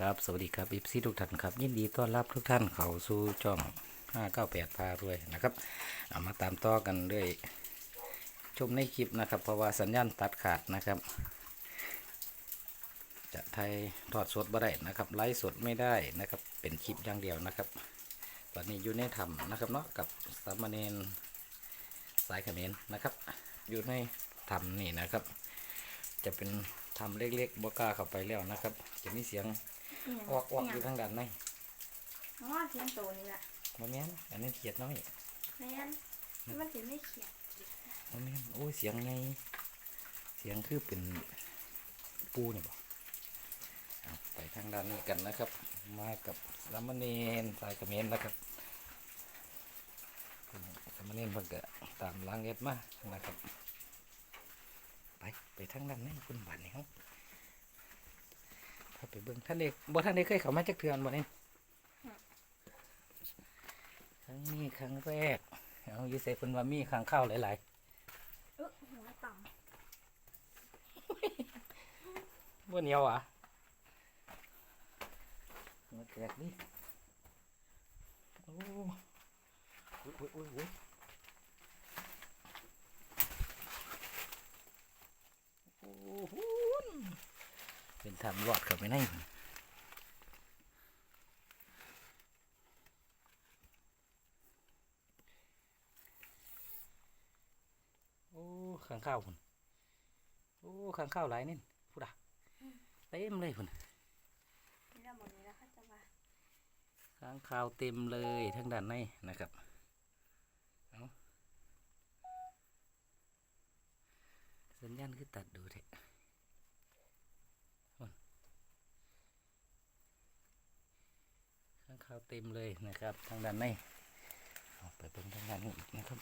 ครับสวัสดีครับอีพีทุกท่านครับ ยินดีต้อนรับทุกท่านเข้าสู่ช่อง 598 พารวยนะครับเอามาตามต่อกันด้วยชมในคลิปนะครับ เพราะว่าสัญญาณตัดขาดนะครับ จะไทยทอดสดบ่ได้นะครับ ไลฟ์สดไม่ได้นะครับ เป็นคลิปอย่างเดียวนะครับ ตอนนี้อยู่ในถ้ำนะครับเนาะกับสามเณรสายเขมรนะครับ อยู่ในถ้ำนี่นะครับ จะเป็นถ้ำเล็กๆบกล้าเข้าไปแล้วนะครับ จะมีเสียง ออกออกอยู่ทางด้านในอ๋อเสียงโตนี่แหละโมเมนอันนี้เขียดน้อยแม่นมันจะไม่เขียดโมเมนโอ้ยเสียงไงเสียงคือเป็นปูนี่บ่เอาไปทางด้านนี้กันนะครับ มากับสามเณรสายเขมรนะครับสามเณรเพิ่งก็ตามล้างเอ็ดมานะครับ ไปไปทางด้านในคุณบ้านนี่ครับ ถ้าไปเบิ่งท่านเด็กบ่ท่านเด็กเคยเข้ามาจักเทือนบ่เนี่ยครั้งนี้ครั้งแรกเอาอยู่เซเพิ่นว่ามีข้างเข้าวหลายเออหัวต่ๆบ่เหนียวอะมาแตกดิโอ้อุ้ยอุ้ยอุ้ยอุ้ยโอ้โห เป็นทำรอดเข้าไปในพุ่นโอ้ข้างข้าวพุ่นโอ้ข้างข้าวหลายนี่พูดอะเต็มเลยพุ่นำนี่เราหมดนี้แล้วเขาจะว่าข้างข้าวเต็มเลยทั้งด้านในนะครับเอาสัญญาณคือตัดดูเถอะพุ่น ข้าวเต็มเลยนะครับทางด้านในเอาไปเบิ่งทางด้านนี้อีกนะครับ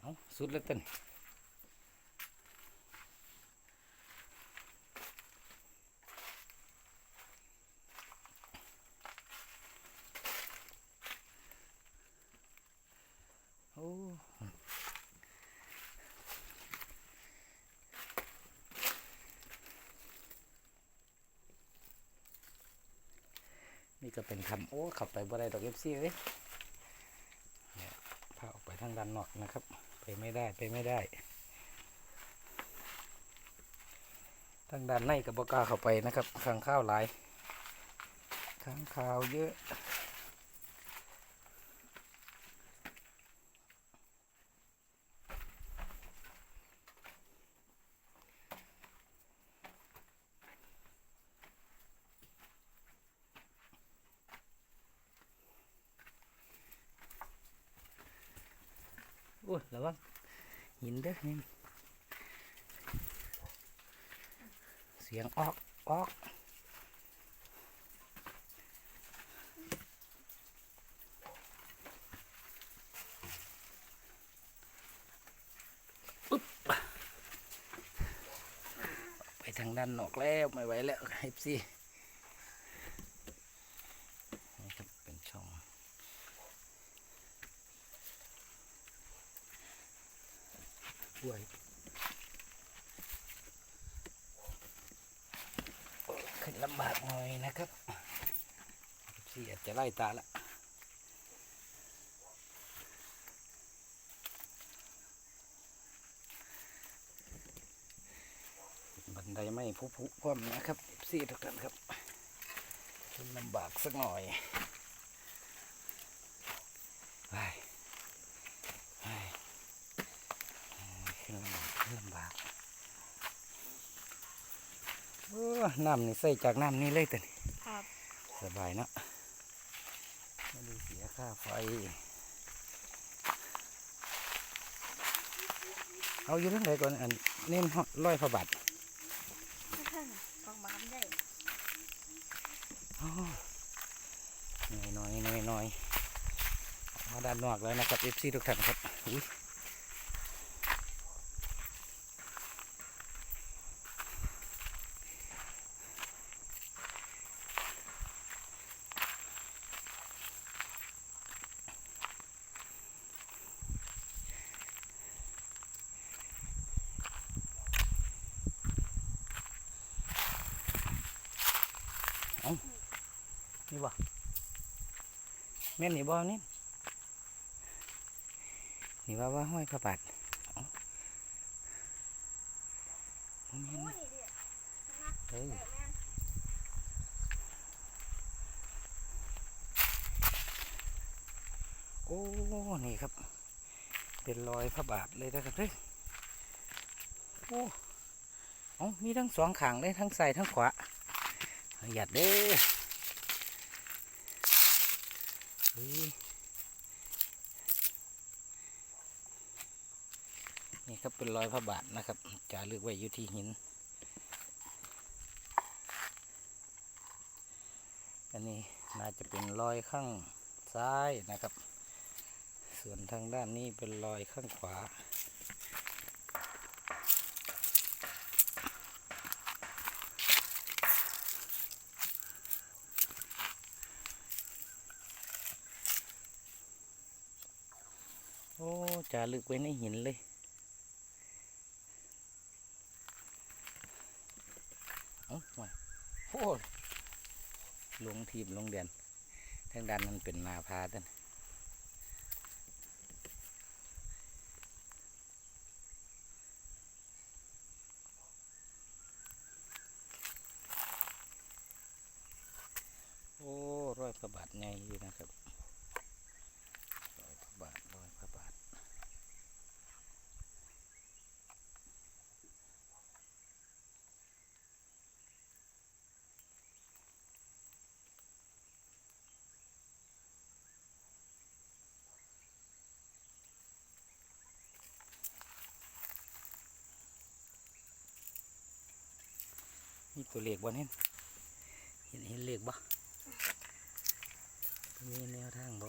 เอาสุดแล้วเต้นโอ้นี่ก็เป็นคำ โอ้ขับไปบ่ได้ดอกเอฟซีเอ้ยเนี่ยพาออกไปทางด้านนอกนะครับ ไปไม่ได้ไปไม่ได้ทางด้านในกับบกล้าเข้าไปนะครับข้างข้าวหลายข้างข้าวเยอะ ระวังหินเด้อนี่เสียงออกออกอุ๊บไปทางด้านนอกแล้วไม่ไหวแล้วเอฟซีนี่ครับเป็นช่อง ป่วยขึ้นลำบากหน่อยนะครับเสียจะ ไล่ตาละบันไดไม่พุพุพร้อมนะครับเสียทุกท่านครับขึ้นลำบากสักหน่อยไปไปขึ้นลำบากขึ้นลำบากโอ้น้ำนี่ใส่จากน้ำนี่เลยแต่นี่สบายเนาะ ค่าไฟ เอาอยู่ทั้งไหนก่อนอันเน้นร้อยพระบาทไม่ใช่น่ะกองบ้านได้หน่อยหน่อยหน่อยหน่อยออกมาด้านนอกแล้วนะครับเอฟซีทุกท่านครับ อยนี่บ่แม่นนี่บ่นี่นี่ว่าว่าห้อยพระบาทเอ้าบ่แม่นโอ้นะนี่ดิเอ้ยโอ้ นี่ครับ เป็นรอยพระบาทเลยนะครับเฮ้ยโอ้เอ้ามีทั้งสองขางเลยทั้งซ้ายทั้งขวาหยัดเด้อเฮ้ย นรับเป็นรอยพระบาทนะครับจารึกไว้อยู่ที่หิน อันนี้น่าจะเป็นรอยข้างซ้ายนะครับ ส่วนทางด้านนี้เป็นรอยข้างขวาโอ้จารึกไว้ในหินเลย เอ้ามาโอ้ยลง ทีมลงเดียนทางด้านนั้นเป็นนาพาด้าน โอ้ร้อยพระบาทใหญ่อยู่นะครับร้อยพระบาทร้อยพระบาทมี ตัวเลขบ่เห็นเห็นเห็นเลขบ่มีแนวทางบ่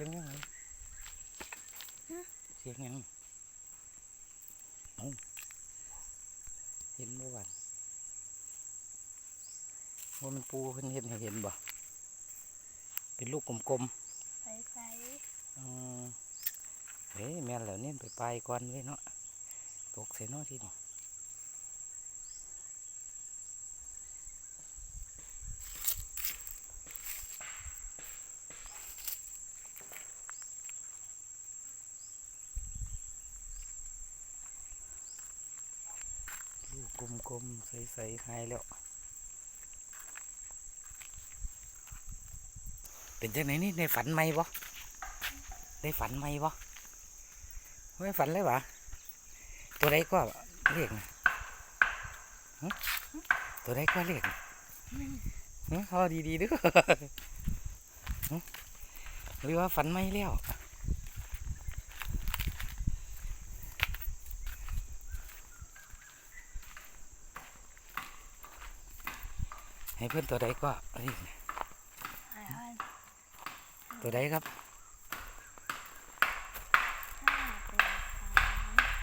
สียงยังไงเสียงยังเอ้าเห็นบ่วันว่ามันปูเพิ่นเห็นให้เห็นบ่เป็นลูกกลมๆใส่ใส่อืมเฮ้ยแม่นแล้วเนี่ยไปไปก่อนเว้ยเนาะตกใส่เนาะที่นี่ลู กลมๆ ใสๆหายแล้ว เป็นจังไหนนี่ในฝันไหมบ่ได้ฝันไหมวะไม่ฝันเลยวะตัวใดก็เรียกนะตัวใดก็เรียกนะหึเอาดีๆด้วยหรือว่าฝันไม่แล้ว เพื่อนตัวใดก็ตัวใดครับ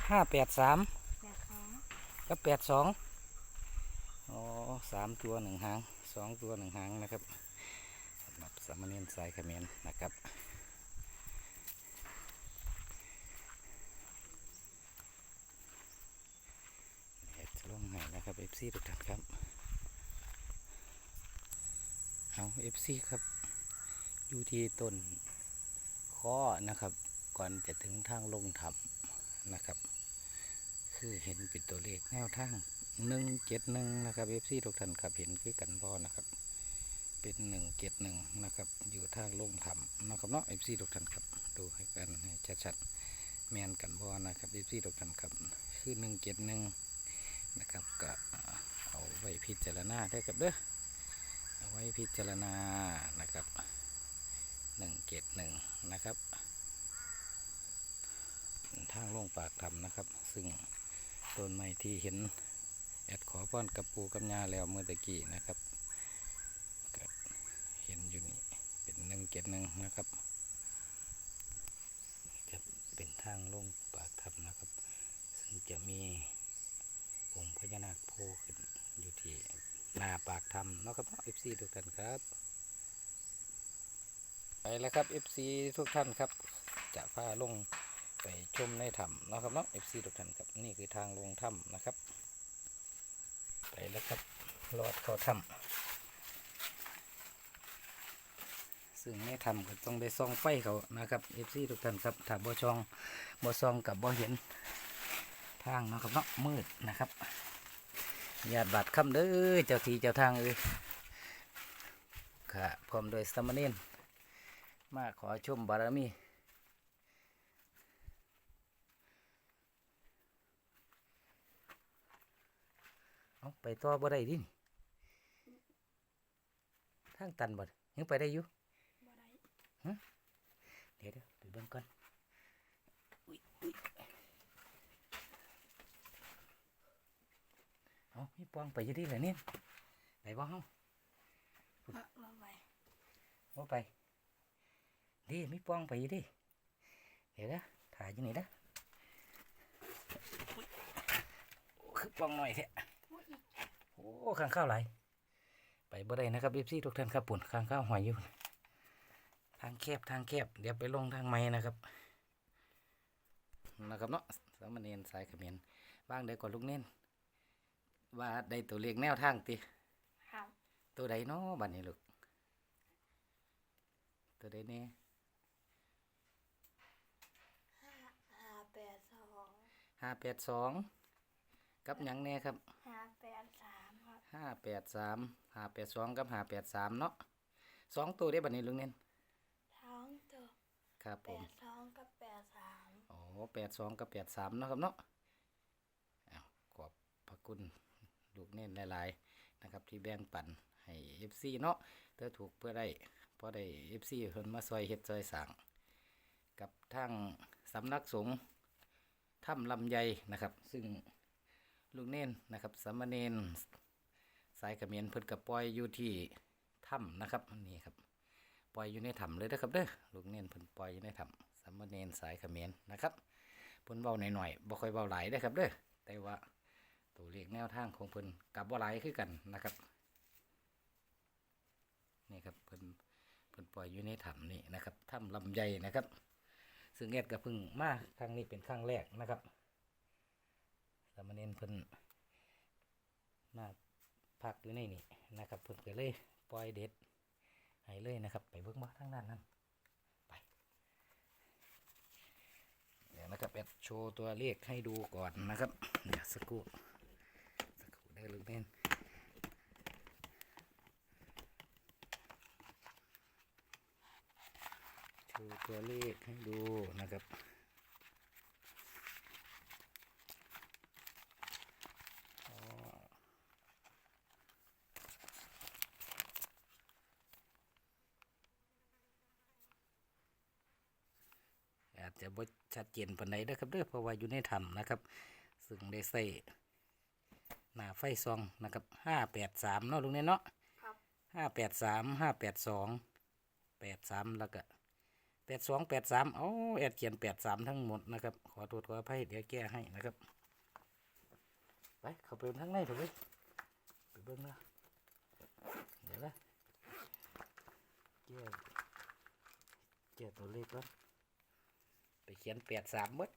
ห้าแปดสามกับแปดสองอ๋อสามตัวหนึ่งหางสองตัวหนึ่งหางนะครับสำหรับสามเณรสายขมรนะครับเดี๋ยวจะลงให้นะครับเอฟซีทุกท่านครับ เอาเอฟซีครับ อยู่ที่ต้นข้อนะครับ ก่อนจะถึงทางลงถ้ำนะครับ คือเห็นเป็นตัวเลขแนวทางหนึ่งเจ็ดหนึ่งนะครับเอฟซีทุกท่านครับเห็นคือกันพ่อนะครับ เป็นหนึ่งเจ็ดหนึ่งนะครับ อยู่ทางลงถ้ำนะครับเนาะเอฟซีทุกท่านครับ ดูให้กันให้ชัดๆแมนกันพ่อนะครับเอฟซีทุกท่านครับ คือหนึ่งเจ็ดหนึ่งนะครับก็เอาไว้พิจารณาได้กับเด้อ ว้พิจารณานะครับหนึ่งเกตหนึ่งนะครับทางลงปากทำนะครับ ซึ่งต้นไม้ที่เห็นแอดขอป้อนกับปูกับยาแล้วเมื่อตะกี้นะครับก็เห็นอยู่นี่เป็นหนึ่งเกตหนึ่งนะครับจะเป็นทางลงปากทำนะครับ ซึ่งจะมีองค์พญานาคโผล่ขึ้นอยู่ที่ หน้าปากถ้ำเนาะครับเอฟซีทุกท่านครับ ไปแล้วครับ FC ทุกท่านครับ จะพาลงไปชมในถ้ำเนาะครับเนาะ FC ทุกท่านครับนี่คือทางลงถ้ำนะครับ ไปแล้วครับลอดเข้าถ้ำซึ่งในถ้ำก็ต้องได้ส่องไฟเขานะครับ FC ทุกท่านครับถ้าบ่ช่องบ่ส่องกับบ่เห็นทางนะครับเนาะมืดนะครับ ญาติบาดคำเด้อเจ้าทีเจ้าทางเอ้ยค่ะพร้อมโดยสามเณรมาขอชมบารมีเอาไปต่อบ่ได้ดินี่ทางตันบ่ยังไปได้อยู่บ่ได้เดี๋ยวเดี๋ยวไปเบิ่งก่อนอุ้ยอุ้ย เอามีปองไปอยู่ดิเหรอเนี่ยไปบ่เฮาบ่บ่ไปบ่ไปดิมีปองไปอยู่ดิเดี๋ยวนะถ่ายอยู่นี่นะอุ๊ยโอ้คือปองหน่อยแท้บ่อีกโอ้ข้างข้าวไหลายไปบ่ได้นะครับเอฟซีทุกท่านครับปุ่นข้างข้าวหอยอยู่ทางแคบทางแคบเดี๋ยวไปลงทางไม้นะครับนะครับเนาะสามเณรสายเขมิ้นบ้างได้ก่อนลูกเน้น ว่าได้ตัวเลขแนวทางติครับตัวใดเนาะบัดนี้ลูกตัวใดเนี่ยห้าห้าแปดสองห้าแปดสองกับหยังแน่ครับห้าแปดสามครับห้าแปดสามห้าแปดสองกับห้าแปดสามเนาะสองตัวได้บัดนี้ลุงเน้นท้องตัวครับผแปมดสองกับแปดสาม โอ้แปดสองกับแปดสามเนาะครับเนาะอ้าวขอบพระคุณ ลูกเน้นหลายๆนะครับ ที่แบ่งปันให้เอฟซีเนาะเธอถูกเพื่อได้เพราะได้เอฟซีเพิ่นมาซอยเฮ็ดซอยสั่งกับทางสำนักสงฆ์ถ้ำลำไยนะครับ ซึ่งลูกเน้นนะครับสามเณรสายกระเมิ้นเพิ่นกับปล่อยอยู่ที่ถ้ำนะครับนี่ครับปล่อยอยู่ในถ้ำเลยนะครับเด้อลูกเน้นเพิ่นปล่อยอยู่ในถ้ำสามเณรสายกระเขมรนนะครับเพิ่นเบาหน่อยๆบ่ค่อยเบาหลายเด้ครับเด้อแต่ว่า ตัวเลขแนวทางของเพิ่นกับบ่าหลายคือกันนะครับนี่ครับเพิ่นเพิ่นปล่อยอยู่ในถ้ำนี่นะครับถ้ำลำไยนะครับ ซึ่งแอดก็เพิ่งมาครั้งนี้เป็นครั้งแรกนะครับสามเณรเพิ่นมาพักอยู่ในนี่นะครับเพิ่นก็เลยปล่อยเด็ดให้เลยนะครับ ไปเบิ่งบ่ทางด้านนั้นไปเดี๋ยวนะครับแอดโชว์ตัวเลขให้ดูก่อนนะครับเดี๋ยวสักครู่ สักครู่ได้ลูกเน่นโชว์ตัวเลขให้ดูนะครับอาจจะบ่ชัดเจนปานใดเด้อครับเด้อเพราะว่าอยู่ในถ้ำนะครับ ซึ่งได้ใส่ หน้าไฟซองนะครับห้าแปดสามเนาะลุงเนี่ยเนาะครับห้าแปดสามห้าแปดสองแปดสามแล้วก็แปดสองแปดสามโอ้แอดเขียนแปดสามทั้งหมดนะครับ ขอโทษขออภัยเดี๋ยวแก้ให้นะครับไปเข้าไปข้างในเถอะเว้ยไปเบิ้งนะเดี๋ยวละแก้แก้ตัวเลขก่อนไปเขียนแปดสามมด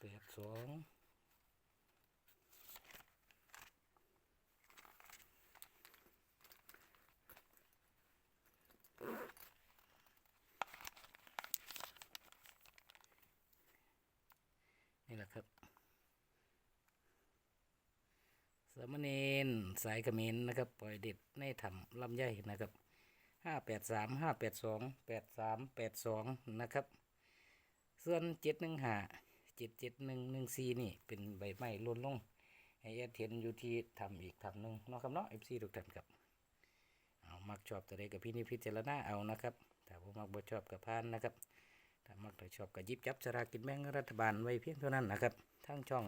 แปด สองนี่แหละครับ สามเณรสายเขมิ้นนะครับ ปล่อยเด็ดในถ้ำลำไยนะครับห้าแปดสามห้าแปดสองแปดสามแปดสองนะครับ ส่วนเจ็ดหนึ่งห้า เจ็ดเจ็ดหนึ่งหนึ่งสี่นี่ เป็นใบไม้ล่นลงให้แอดเห็นอยู่ที่ทำอีกทำหนึ่งเนาะครับเนาะ FC ทุกท่านครับเอามักชอบตัวใดกับพี่นี่พิจารณาเอานะครับถ้าบ่มักบ่ชอบกับพานนะครับถ้ามักถ้าชอบก็หยิบจับสลากินแบ่งรัฐบาลไว้เพียงเท่านั้นนะครับทั้งช่อง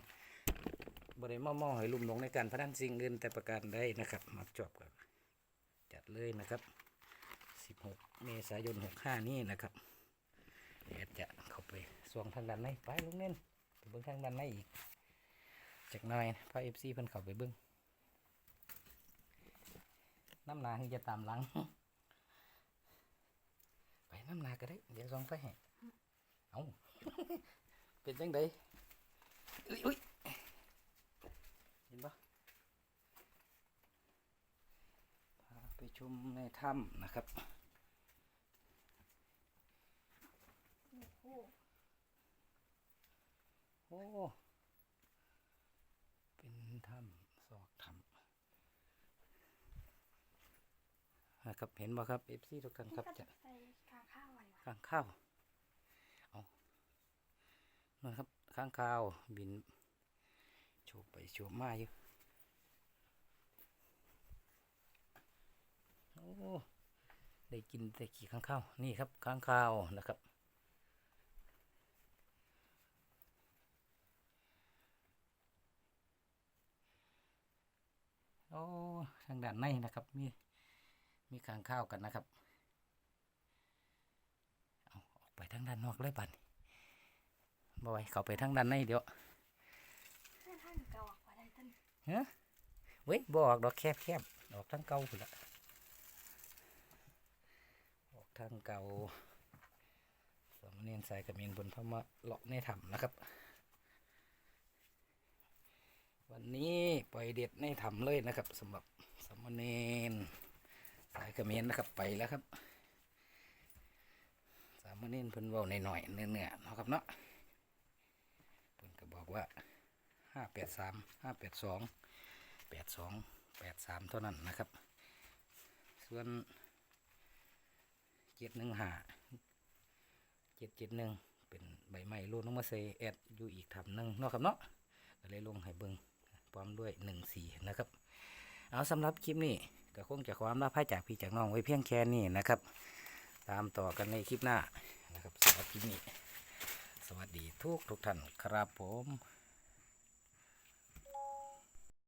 บริมาม่อให้ลุ่มลงในการพนันสิ่งเงินแต่ประการใดนะครับ มักชอบก็จัดเลยนะครับ 16 เมษายน 65 นี้นะครับเดี๋ยวจะเข้าไป สวงทางด้านในไปลุงเน้นไปเบิ่งทางด้านในอีกจากหน่อยพาเอฟซีเพิ่นเข้าไปเบิ่งน้ำหนาคือจะตามหลัง ไปน้ำหนาก็ได้ เดี๋ยวส่องไฟให้เอาเป็นจังไดอุ๊ยอุ๊ยเห็นปะพาไปชมในถ้ำนะครับ โอ้โห โอ้เป็นถ้ำซอกถ้ำนะครับเห็นบ่ครับเอฟซีทุกท่านครับก็จะจะใส่กาข้าวไว้วะข้างข้าวเอานะครับข้างข้าวบินโฉบไปโฉบมาอยู่โอ้ได้กินแต่ขี่ข้างข้าวนี่ครับข้างข้าวนะครับ โอ้ทางด้านในนะครับมีมีข้างข้าวกันนะครับเอาออกไปทางด้านนอกเลยบัดนบ่ไหวเข้าไปทางด้านในเดี๋ยวถ้าท่านเก่าออกมาได้ท่านเฮ้ยเว้ยบออกดอกแคบแคบๆออกทางเก่าพุ่นละออกทางเก่าสามเณรสายกระเมนบนพระมาเลาะในถ้ำนะครับ วันนี้ปล่อยเด็ดในถ้ำเลยนะครับสำหรับสามเณรสายกระเมนนะครับไปแล้วครับ สามเณรเพิ่นเว้าหน่อยๆเนื้อๆเนาะครับเนาะเพิ่นก็บอกว่าห้าแปดสามห้าแปดสองแปดสองแปดสามเท่านั้นนะครับ ส่วนเจ็ดหนึ่งหาเจ็ดเจ็ดหนึ่งเป็นใบไม้รูดลงมาใส่แอดอยู่อีกทำหนึ่งเนาะครับเนาะก็เลยลงให้เบิง พร้อมด้วยหนึ่งสี่นะครับ เอาสำหรับคลิปนี้ก็คงจะความรับให้จากพี่จากน้องไว้เพียงแค่นี้นะครับ ตามต่อกันในคลิปหน้านะครับสำหรับคลิปนี้ สวัสดีทุกทุกท่านครับผม